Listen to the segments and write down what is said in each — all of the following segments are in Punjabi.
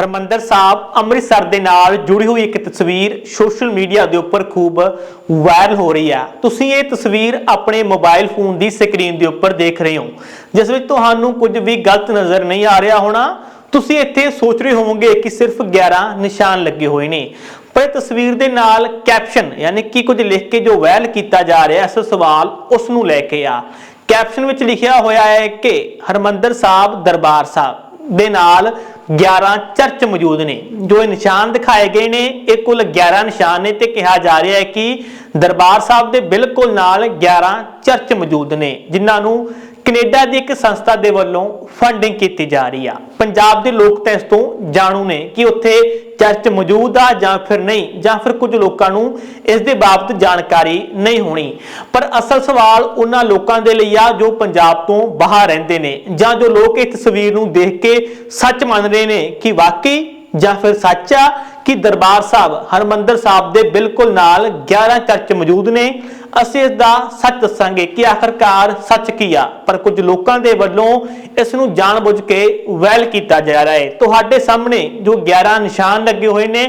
ਹਰਮੰਦਰ ਸਾਹਿਬ ਅੰਮ੍ਰਿਤਸਰ ਦੇ ਨਾਲ ਜੁੜੀ ਹੋਈ ਇੱਕ ਤਸਵੀਰ ਸੋਸ਼ਲ ਮੀਡੀਆ ਦੇ ਉੱਪਰ ਖੂਬ ਵਾਇਰਲ ਹੋ ਰਹੀ ਹੈ। ਤੁਸੀਂ ਇਹ ਤਸਵੀਰ ਆਪਣੇ ਮੋਬਾਈਲ ਫੋਨ ਦੀ ਸਕਰੀਨ ਦੇ ਉੱਪਰ ਦੇਖ ਰਹੇ ਹੋ। ਜਿਸ ਵਿੱਚ ਤੁਹਾਨੂੰ ਕੁਝ ਵੀ ਗਲਤ ਨਜ਼ਰ ਨਹੀਂ ਆ ਰਿਹਾ ਹੋਣਾ। ਤੁਸੀਂ ਇੱਥੇ ਸੋਚ ਰਹੇ ਹੋਵੋਗੇ ਕਿ ਸਿਰਫ 11 ਨਿਸ਼ਾਨ ਲੱਗੇ ਹੋਏ ਨੇ। ਪਰ ਇਹ ਤਸਵੀਰ ਦੇ ਨਾਲ ਕੈਪਸ਼ਨ ਯਾਨੀ ਕਿ ਕੁਝ ਲਿਖ ਕੇ ਜੋ ਵਾਇਰਲ ਕੀਤਾ ਜਾ ਰਿਹਾ ਇਸ ਸਵਾਲ ਉਸ ਨੂੰ ਲੈ ਕੇ ਆ। ਕੈਪਸ਼ਨ ਵਿੱਚ ਲਿਖਿਆ ਹੋਇਆ ਹੈ ਕਿ ਹਰਮੰਦਰ ਸਾਹਿਬ ਦਰਬਾਰ ਸਾਹਿਬ ਦੇ ਨਾਲ 11 ਚਰਚ ਮੌਜੂਦ ਨੇ, ਜੋ ਇਹ ਨਿਸ਼ਾਨ ਦਿਖਾਏ ਗਏ ਨੇ, ਇਹ ਕੁੱਲ 11 ਨਿਸ਼ਾਨ ਨੇ ਤੇ ਕਿਹਾ ਜਾ ਰਿਹਾ ਹੈ ਕਿ ਦਰਬਾਰ ਸਾਹਿਬ ਦੇ ਬਿਲਕੁਲ ਨਾਲ 11 ਚਰਚ ਮੌਜੂਦ ਨੇ, ਜਿਨ੍ਹਾਂ ਨੂੰ ਕੈਨੇਡਾ ਦੀ ਇੱਕ ਸੰਸਥਾ ਦੇ ਵੱਲੋਂ ਫੰਡਿੰਗ ਕੀਤੀ ਜਾ ਰਹੀ ਆ। ਪੰਜਾਬ ਦੇ ਲੋਕ ਤਾਂ ਇਸ ਤੋਂ ਜਾਣੂ ਨੇ ਕਿ ਉੱਥੇ ਚਰਚ ਮੌਜੂਦ ਆ ਜਾਂ ਫਿਰ ਨਹੀਂ, ਜਾਂ ਫਿਰ ਕੁਝ ਲੋਕਾਂ ਨੂੰ ਇਸ ਦੇ ਬਾਬਤ ਜਾਣਕਾਰੀ ਨਹੀਂ ਹੋਣੀ। ਪਰ ਅਸਲ ਸਵਾਲ ਉਹਨਾਂ ਲੋਕਾਂ ਦੇ ਲਈ ਆ ਜੋ ਪੰਜਾਬ ਤੋਂ ਬਾਹਰ ਰਹਿੰਦੇ ਨੇ, ਜਾਂ ਜੋ ਲੋਕ ਇਸ ਤਸਵੀਰ ਨੂੰ ਦੇਖ ਕੇ ਸੱਚ ਮੰਨ ਰਹੇ ਨੇ ਕਿ ਵਾਕਈ ਜਾਂ ਫਿਰ ਸੱਚ ਆ ਕਿ ਦਰਬਾਰ ਸਾਹਿਬ ਹਰਮੰਦਰ ਸਾਹਿਬ ਦੇ ਬਿਲਕੁਲ ਨਾਲ 11 ਚਰਚ ਮੌਜੂਦ ਨੇ। ਅਸੀਂ ਇਸ ਦਾ ਸੱਚ ਦੱਸਾਂਗੇ ਕਿ ਆਖਰਕਾਰ ਸੱਚ ਕੀ ਆ। ਪਰ ਕੁਝ ਲੋਕਾਂ ਦੇ ਵੱਲੋਂ ਇਸ ਨੂੰ ਜਾਣਬੁੱਝ ਕੇ ਵੈਲ ਕੀਤਾ ਜਾ ਰਿਹਾ ਹੈ। ਤੁਹਾਡੇ ਸਾਹਮਣੇ ਜੋ 11 ਨਿਸ਼ਾਨ ਲੱਗੇ ਹੋਏ ਨੇ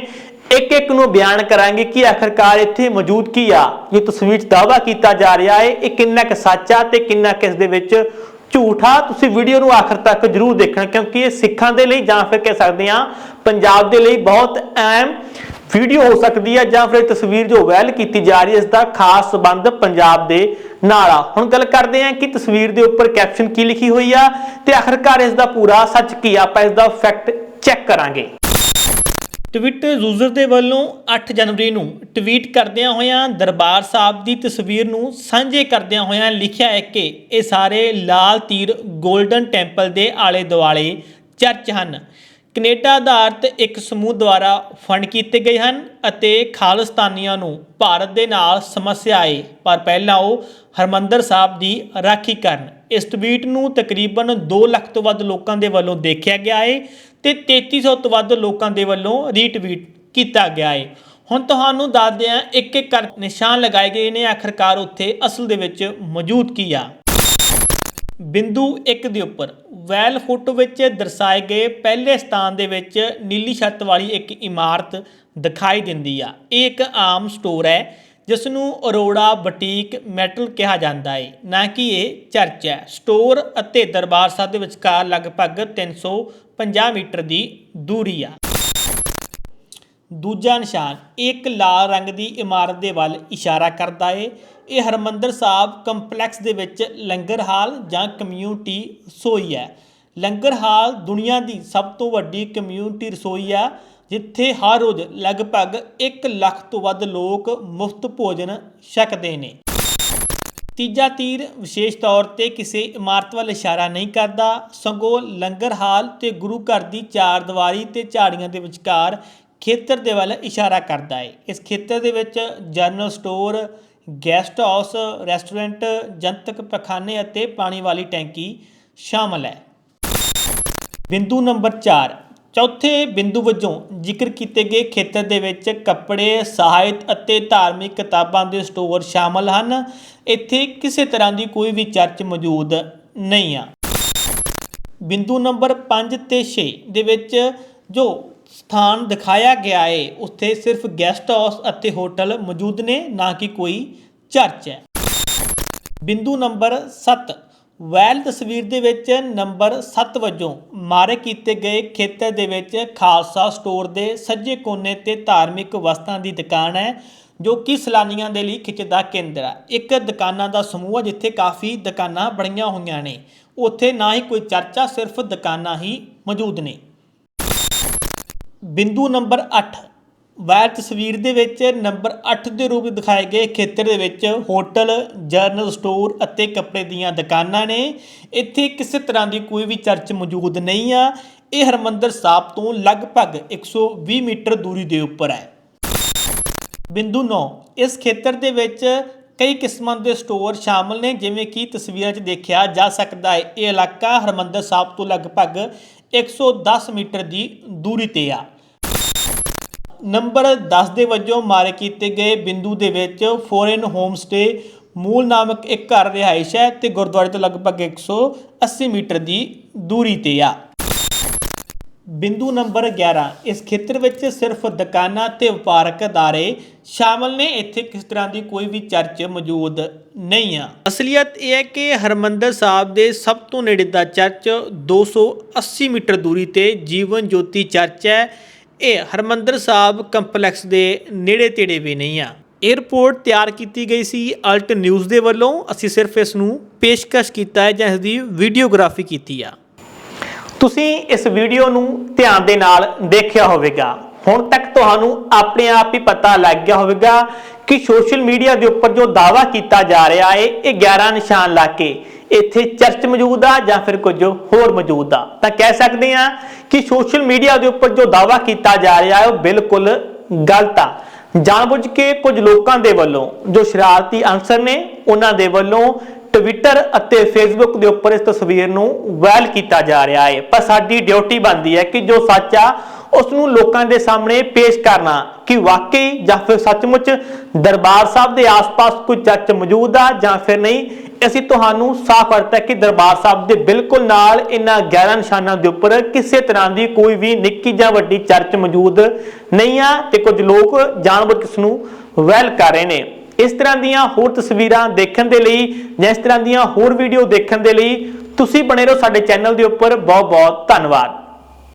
ਇੱਕ ਇੱਕ ਨੂੰ ਬਿਆਨ ਕਰਾਂਗੇ ਕਿ ਆਖਰਕਾਰ ਇੱਥੇ ਮੌਜੂਦ ਕੀ ਆ। ਇਹ ਤਸਵੀਰ 'ਚ ਦਾਅਵਾ ਕੀਤਾ ਜਾ ਰਿਹਾ ਹੈ, ਇਹ ਕਿੰਨਾ ਕੁ ਸੱਚ ਆ ਤੇ ਕਿੰਨਾ ਕੁ ਇਸ ਦੇ ਵਿੱਚ ਝੂਠਾ ਤੁਸੀਂ ਵੀਡੀਓ ਨੂੰ ਆਖਰ ਤੱਕ ਜਰੂਰ ਦੇਖਣਾ, ਕਿਉਂਕਿ ਇਹ ਸਿੱਖਾਂ ਦੇ ਲਈ ਜਾਂ ਫਿਰ ਕਹਿ ਸਕਦੇ ਆ ਪੰਜਾਬ ਦੇ ਲਈ ਬਹੁਤ ਅਹਿਮ ਵੀਡੀਓ ਹੋ ਸਕਦੀ ਹੈ ਜਾਂ ਫਿਰ ਤਸਵੀਰ ਜੋ ਵਾਇਰਲ ਕੀਤੀ ਜਾ ਰਹੀ ਹੈ, ਇਸ ਦਾ ਖਾਸ ਸੰਬੰਧ ਪੰਜਾਬ ਦੇ ਨਾਲ ਆ। ਹੁਣ ਗੱਲ ਕਰਦੇ ਹਾਂ ਕਿ ਤਸਵੀਰ ਦੇ ਉੱਪਰ ਕੈਪਸ਼ਨ ਕੀ ਲਿਖੀ ਹੋਈ ਆ ਤੇ ਆਖਰਕਾਰ ਇਸ ਦਾ ਪੂਰਾ ਸੱਚ ਕੀ ਆ, ਆਪਾਂ ਇਸ ਦਾ ਫੈਕਟ ਚੈੱਕ ਕਰਾਂਗੇ। ਟਵਿੱਟਰ ਯੂਜ਼ਰ ਦੇ ਵੱਲੋਂ 8 ਜਨਵਰੀ ਨੂੰ ਟਵੀਟ ਕਰਦਿਆਂ ਹੋਇਆਂ ਦਰਬਾਰ ਸਾਹਿਬ ਦੀ ਤਸਵੀਰ ਨੂੰ ਸਾਂਝੇ ਕਰਦਿਆਂ ਹੋਇਆਂ ਲਿਖਿਆ ਹੈ ਕਿ ਇਹ ਸਾਰੇ ਲਾਲ ਤੀਰ 골ਡਨ ਟੈਂਪਲ ਦੇ ਆਲੇ ਦੁਆਲੇ ਚਰਚ ਹਨ। ਕੈਨੇਡਾ ਆਧਾਰਿਤ ਇੱਕ ਸਮੂਹ ਦੁਆਰਾ ਫੰਡ ਕੀਤੇ ਗਏ ਹਨ ਅਤੇ ਖਾਲਿਸਤਾਨੀਆਂ ਨੂੰ ਭਾਰਤ ਦੇ ਨਾਲ ਸਮੱਸਿਆ ਆਏ। ਪਰ ਪਹਿਲਾਂ ਉਹ ਹਰਮੰਦਰ ਸਾਹਿਬ ਦੀ ਰਾਖੀ ਕਰਨ। ਇਸ ਟਵੀਟ ਨੂੰ ਤਕਰੀਬਨ 2 ਲੱਖ ਤੋਂ ਵੱਧ ਲੋਕਾਂ ਦੇ ਵੱਲੋਂ ਦੇਖਿਆ ਗਿਆ ਹੈ ਤੇ 3300 ਤੋਂ ਵੱਧ ਲੋਕਾਂ ਦੇ ਵੱਲੋਂ ਰੀਟਵੀਟ ਕੀਤਾ ਗਿਆ ਹੈ ਹੁਣ ਤੁਹਾਨੂੰ ਦੱਸਦੇ ਹਾਂ ਇੱਕ ਇੱਕ ਕਰ ਨਿਸ਼ਾਨ ਲਗਾਏ ਗਏ ਨੇ। ਆਖਰਕਾਰ ਉੱਥੇ ਅਸਲ ਦੇ ਵਿੱਚ ਮੌਜੂਦ ਕੀ ਆ। ਬਿੰਦੂ 1 ਦੇ ਉੱਪਰ। ਵੈਲ ਫੋਟੋ ਵਿੱਚ ਦਰਸਾਏ ਗਏ ਪਹਿਲੇ ਸਥਾਨ ਦੇ ਵਿੱਚ ਨੀਲੀ ਛੱਤ ਵਾਲੀ ਇੱਕ ਇਮਾਰਤ ਦਿਖਾਈ ਦਿੰਦੀ ਆ। ਇਹ ਇੱਕ ਆਮ ਸਟੋਰ ਹੈ ਜਿਸ ਨੂੰ ਅਰੋੜਾ ਬੁਟੀਕ ਮੈਟਲ ਕਿਹਾ ਜਾਂਦਾ ਹੈ ਨਾ ਕਿ ਇਹ ਚਰਚ ਹੈ। ਸਟੋਰ ਅਤੇ ਦਰਬਾਰ ਸਾਹਿਬ ਦੇ ਵਿਚਕਾਰ ਲਗਭਗ 350 ਮੀਟਰ ਦੀ ਦੂਰੀ ਆ। ਦੂਜਾ ਨਿਸ਼ਾਨ ਇੱਕ ਲਾਲ ਰੰਗ ਦੀ ਇਮਾਰਤ ਦੇ ਵੱਲ ਇਸ਼ਾਰਾ ਕਰਦਾ ਏ। ਇਹ ਹਰਮੰਦਰ ਸਾਹਿਬ ਕੰਪਲੈਕਸ ਦੇ ਵਿੱਚ ਲੰਗਰ ਹਾਲ ਜਾਂ ਕਮਿਊਨਿਟੀ ਰਸੋਈ ਹੈ। ਲੰਗਰ ਹਾਲ ਦੁਨੀਆ ਦੀ ਸਭ ਤੋਂ ਵੱਡੀ ਕਮਿਊਨਿਟੀ ਰਸੋਈ ਆ, ਜਿੱਥੇ ਹਰ ਰੋਜ਼ ਲਗਭਗ 1 ਲੱਖ ਤੋਂ ਵੱਧ ਲੋਕ ਮੁਫਤ ਭੋਜਨ ਛਕਦੇ ਨੇ। ਤੀਜਾ ਤੀਰ ਵਿਸ਼ੇਸ਼ ਤੌਰ ਤੇ ਕਿਸੇ ਇਮਾਰਤ ਵੱਲ ਇਸ਼ਾਰਾ ਨਹੀਂ ਕਰਦਾ। ਸਗੋਂ ਲੰਗਰ ਹਾਲ ਤੇ ਗੁਰੂ ਘਰ ਦੀ ਚਾਰ ਦੀਵਾਰੀ ਤੇ ਝਾੜੀਆਂ ਦੇ ਵਿਚਕਾਰ ਖੇਤਰ ਦੇ ਵੱਲ ਇਸ਼ਾਰਾ ਕਰਦਾ ਹੈ। ਇਸ ਖੇਤਰ ਦੇ ਵਿੱਚ general store, guest house, restaurant, ਜਨਤਕ ਪਖਾਨੇ ਅਤੇ ਪਾਣੀ ਵਾਲੀ ਟੈਂਕੀ ਸ਼ਾਮਲ ਹੈ। ਬਿੰਦੂ ਨੰਬਰ 4 ਚੌਥੇ ਬਿੰਦੂ ਵਜੋਂ ਜ਼ਿਕਰ ਕੀਤੇ ਗਏ ਖੇਤਰ ਦੇ ਵਿੱਚ ਕੱਪੜੇ, ਸਾਹਿਤ ਅਤੇ ਧਾਰਮਿਕ ਕਿਤਾਬਾਂ ਦੇ ਸਟੋਰ ਸ਼ਾਮਲ ਹਨ। ਇੱਥੇ ਕਿਸੇ ਤਰ੍ਹਾਂ ਦੀ ਕੋਈ ਵੀ ਚਰਚ ਮੌਜੂਦ ਨਹੀਂ ਆ। ਬਿੰਦੂ ਨੰਬਰ 5 ਤੇ 6 ਦੇ ਵਿੱਚ ਜੋ ਸਥਾਨ ਦਿਖਾਇਆ ਗਿਆ ਏ। ਉੱਥੇ ਸਿਰਫ ਗੈਸਟ ਹਾਊਸ ਅਤੇ ਹੋਟਲ ਮੌਜੂਦ ਨੇ, ਨਾ ਕਿ ਕੋਈ ਚਰਚ ਹੈ। ਬਿੰਦੂ ਨੰਬਰ 7 ਵੈਲ ਤਸਵੀਰ ਦੇ ਵਿੱਚ ਨੰਬਰ 7 ਵਜੋਂ ਮਾਰੇ ਕੀਤੇ ਗਏ ਖੇਤਰ ਦੇ ਵਿੱਚ ਖਾਲਸਾ ਸਟੋਰ ਦੇ ਸੱਜੇ ਕੋਨੇ ਤੇ ਧਾਰਮਿਕ ਵਸਤਾਂ ਦੀ ਦੁਕਾਨ ਹੈ, ਜੋ ਕਿ ਸੈਲਾਨੀਆਂ ਦੇ ਲਈ ਖਿੱਚ ਦਾ ਕੇਂਦਰ ਹੈ। ਇੱਕ ਦੁਕਾਨਾਂ ਦਾ ਸਮੂਹ ਹੈ, ਜਿੱਥੇ ਕਾਫੀ ਦੁਕਾਨਾਂ ਬਣੀਆਂ ਹੋਈਆਂ ਨੇ। ਉੱਥੇ ਨਾ ਹੀ ਕੋਈ ਚਰਚਾ, ਸਿਰਫ ਦੁਕਾਨਾਂ ਹੀ ਮੌਜੂਦ ਨੇ। ਬਿੰਦੂ ਨੰਬਰ 8 ਵਾਇਰ ਤਸਵੀਰ ਦੇ ਵਿੱਚ ਨੰਬਰ 8 ਦੇ ਰੂਪ ਵਿੱਚ ਦਿਖਾਏ ਗਏ ਖੇਤਰ ਦੇ ਵਿੱਚ ਹੋਟਲ, ਜਰਨਲ ਸਟੋਰ ਅਤੇ ਕੱਪੜੇ ਦੀਆਂ ਦੁਕਾਨਾਂ ਨੇ। ਇੱਥੇ ਕਿਸੇ ਤਰ੍ਹਾਂ ਦੀ ਕੋਈ ਵੀ ਚਰਚ ਮੌਜੂਦ ਨਹੀਂ ਆ। ਇਹ ਹਰਮੰਦਰ ਸਾਹਿਬ ਤੋਂ ਲਗਭਗ 120 ਮੀਟਰ ਦੂਰੀ ਦੇ ਉੱਪਰ ਹੈ। ਬਿੰਦੂ 9 ਇਸ ਖੇਤਰ ਦੇ ਵਿੱਚ ਕਈ ਕਿਸਮਾਂ ਦੇ ਸਟੋਰ ਸ਼ਾਮਲ ਨੇ, ਜਿਵੇਂ ਕਿ ਤਸਵੀਰਾਂ 'ਚ ਦੇਖਿਆ ਜਾ ਸਕਦਾ ਹੈ, ਇਹ ਇਲਾਕਾ ਹਰਮੰਦਰ ਸਾਹਿਬ ਤੋਂ ਲਗਭਗ 110 ਮੀਟਰ ਦੀ ਦੂਰੀ ਤੇ ਆ। ਨੰਬਰ 10 ਦੇ ਵਜੋਂ ਮਾਰੇ ਕੀਤੇ ਗਏ ਬਿੰਦੂ ਦੇ ਵਿੱਚ ਫੋਰਨ ਹੋਮ ਸਟੇ ਮੂਲ ਨਾਮਕ ਇੱਕ ਘਰ ਰਿਹਾਇਸ਼ ਹੈ ਤੇ ਗੁਰਦੁਆਰੇ ਤੋਂ ਲਗਭਗ 180 ਮੀਟਰ ਦੀ ਦੂਰੀ ਤੇ ਆ। ਬਿੰਦੂ ਨੰਬਰ 11 ਇਸ ਖੇਤਰ ਵਿੱਚ ਸਿਰਫ ਦੁਕਾਨਾਂ ਤੇ ਵਪਾਰਕ ਅਦਾਰੇ ਸ਼ਾਮਲ ਨੇ। ਇੱਥੇ ਕਿਸ ਤਰ੍ਹਾਂ ਦੀ ਕੋਈ ਵੀ ਚਰਚ ਮੌਜੂਦ ਨਹੀਂ ਆ। ਅਸਲੀਅਤ ਇਹ ਹੈ ਕਿ ਹਰਮੰਦਰ ਸਾਹਿਬ ਦੇ ਸਭ ਤੋਂ ਨੇੜੇ ਦਾ ਚਰਚ 280 ਮੀਟਰ ਦੂਰੀ ਤੇ ਜੀਵਨ ਜੋਤੀ ਚਰਚ ਹੈ। ਇਹ ਹਰਮੰਦਰ ਸਾਹਿਬ ਕੰਪਲੈਕਸ ਦੇ ਨੇੜੇ ਤੇੜੇ ਵੀ ਨਹੀਂ ਆ। ਇਹ ਤਿਆਰ ਕੀਤੀ ਗਈ ਸੀ ਅਲਟ ਨਿਊਜ਼ ਦੇ ਵੱਲੋਂ। ਅਸੀਂ ਸਿਰਫ ਇਸ ਨੂੰ ਪੇਸ਼ਕਸ਼ ਕੀਤਾ ਹੈ ਜਾਂ ਇਸ ਦੀ ਵੀਡੀਓਗ੍ਰਾਫੀ ਕੀਤੀ ਆ। ਤੁਸੀਂ ਇਸ ਵੀਡੀਓ ਨੂੰ ਧਿਆਨ ਦੇ ਨਾਲ ਦੇਖਿਆ ਹੋਵੇਗਾ। ਹੁਣ ਤੱਕ ਤੁਹਾਨੂੰ ਆਪਣੇ ਆਪ ਹੀ ਪਤਾ ਲੱਗ ਗਿਆ ਹੋਵੇਗਾ ਕਿ ਸੋਸ਼ਲ ਮੀਡੀਆ ਦੇ ਉੱਪਰ ਜੋ ਦਾਵਾ ਕੀਤਾ ਜਾ ਰਿਹਾ ਹੈ ਇਹ 11 ਨਿਸ਼ਾਨ ਲਾ ਕੇ ਇੱਥੇ ਚਰਚ ਮੌਜੂਦ ਆ ਜਾਂ ਫਿਰ ਕੁਝ ਹੋਰ ਮੌਜੂਦ ਆ। ਤਾਂ ਕਹਿ ਸਕਦੇ ਆ ਕਿ ਸੋਸ਼ਲ ਮੀਡੀਆ ਦੇ ਉੱਪਰ ਜੋ ਦਾਵਾ ਕੀਤਾ ਜਾ ਰਿਹਾ ਹੈ ਉਹ ਬਿਲਕੁਲ ਗਲਤ ਆ। ਜਾਣਬੁੱਝ ਕੇ ਕੁਝ ਲੋਕਾਂ ਦੇ ਵੱਲੋਂ ਜੋ ਸ਼ਰਾਰਤੀ ਅਨਸਰ ਨੇ, ਉਹਨਾਂ ਦੇ ਵੱਲੋਂ ਟਵਿੱਟਰ ਅਤੇ ਫੇਸਬੁੱਕ ਦੇ ਉੱਪਰ ਇਸ ਤਸਵੀਰ ਨੂੰ ਵਾਇਰਲ ਕੀਤਾ ਜਾ ਰਿਹਾ ਹੈ ਪਰ ਸਾਡੀ ਡਿਊਟੀ ਬਣਦੀ ਹੈ ਕਿ ਜੋ ਸੱਚ ਆ ਉਸ ਨੂੰ ਲੋਕਾਂ ਦੇ ਸਾਹਮਣੇ ਪੇਸ਼ ਕਰਨਾ ਕਿ ਵਾਕਈ ਜਾਂ ਫਿਰ ਸੱਚਮੁੱਚ ਦਰਬਾਰ ਸਾਹਿਬ ਦੇ ਆਸ-ਪਾਸ ਕੋਈ ਚਰਚ ਮੌਜੂਦ ਆ ਜਾਂ ਫਿਰ ਨਹੀਂ? ਅਸੀਂ ਤੁਹਾਨੂੰ ਸਾਫ਼ ਕਰਤਾ ਕਿ ਦਰਬਾਰ ਸਾਹਿਬ ਦੇ ਬਿਲਕੁਲ ਨਾਲ ਇਹਨਾਂ 11 ਨਿਸ਼ਾਨਾਂ ਦੇ ਉੱਪਰ ਕਿਸੇ ਤਰ੍ਹਾਂ ਦੀ ਕੋਈ ਵੀ ਨਿੱਕੀ ਜਾਂ ਵੱਡੀ ਚਰਚ ਮੌਜੂਦ ਨਹੀਂ ਆ ਤੇ ਕੁਝ ਲੋਕ ਜਾਣਬੁੱਝ ਕੇ ਇਸ ਨੂੰ ਵੈਲ ਕਰ ਰਹੇ ਨੇ। ਇਸ ਤਰ੍ਹਾਂ ਦੀਆਂ ਹੋਰ ਤਸਵੀਰਾਂ ਦੇਖਣ ਦੇ ਲਈ ਜਾਂ ਇਸ ਤਰ੍ਹਾਂ ਦੀਆਂ ਹੋਰ ਵੀਡੀਓ ਦੇਖਣ ਦੇ ਲਈ ਤੁਸੀਂ ਬਣੇ ਰਹੋ ਸਾਡੇ ਚੈਨਲ ਦੇ ਉੱਪਰ। ਬਹੁਤ ਬਹੁਤ ਧੰਨਵਾਦ।